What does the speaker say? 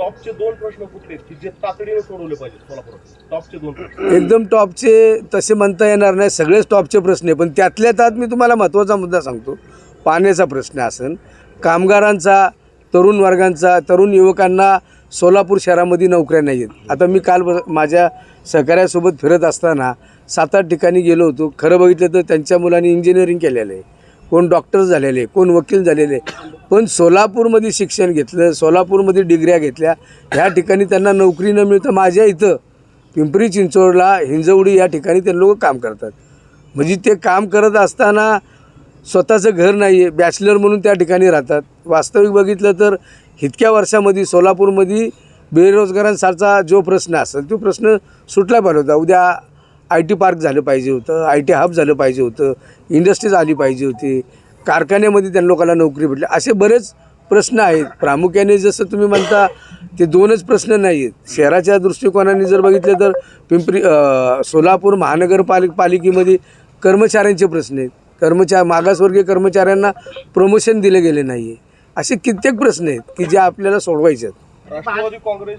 दोन प्रश्न कुठले? की जे तातडीने सोडवले पाहिजे सोलापुरात. टॉपचे दोन प्रश्न. एकदम टॉपचे तसे म्हणता येणार नाही. सगळेच टॉपचे प्रश्न आहे. पण त्यातल्या त्यात मी तुम्हाला महत्त्वाचा मुद्दा सांगतो. पाण्याचा प्रश्न असेल कामगारांचा तरुण वर्गांचा तरुण युवकांना सोलापूर शहरामध्ये नोकऱ्या नाही आहेत. आता मी काल माझ्या सहकाऱ्यासोबत फिरत असताना सात आठ ठिकाणी गेलो होतो. खरं बघितलं तर त्यांच्या मुलांनी इंजिनिअरिंग केलेलं आहे. कोण डॉक्टर झालेले कोण वकील झालेले पण सोलापूरमध्ये शिक्षण घेतलं सोलापूरमध्ये डिग्र्या घेतल्या ह्या ठिकाणी त्यांना नोकरी न मिळतं माझ्या इथं पिंपरी चिंचवडला हिंजवडी या ठिकाणी ते लोक काम करतात. म्हणजे ते काम करत असताना स्वतःचं घर नाही आहे बॅचलर म्हणून त्या ठिकाणी राहतात. वास्तविक बघितलं तर इतक्या वर्षामध्ये सोलापूरमध्ये बेरोजगारांसारखा जो प्रश्न असेल तो प्रश्न सुटला पाहिजे होता. उद्या आय टी पार्क झालं पाहिजे होतं आय टी हब झालं पाहिजे होतं इंडस्ट्रीज आली पाहिजे होती कारखान्यामध्ये त्या लोकांना नोकरी भेटली. असे बरेच प्रश्न आहेत. प्रामुख्याने जसं तुम्ही म्हणता ते दोनच प्रश्न नाही आहेत शहराच्या दृष्टिकोनाने जर बघितलं तर पिंपरी सोलापूर महानगरपालिक पालिकेमध्ये कर्मचाऱ्यांचे प्रश्न आहेत. कर्मचार मागासवर्गीय कर्मचाऱ्यांना प्रमोशन दिले गेले नाही आहे असे कित्येक प्रश्न आहेत की जे आपल्याला सोडवायचे आहेत. राष्ट्रवादी काँग्रेस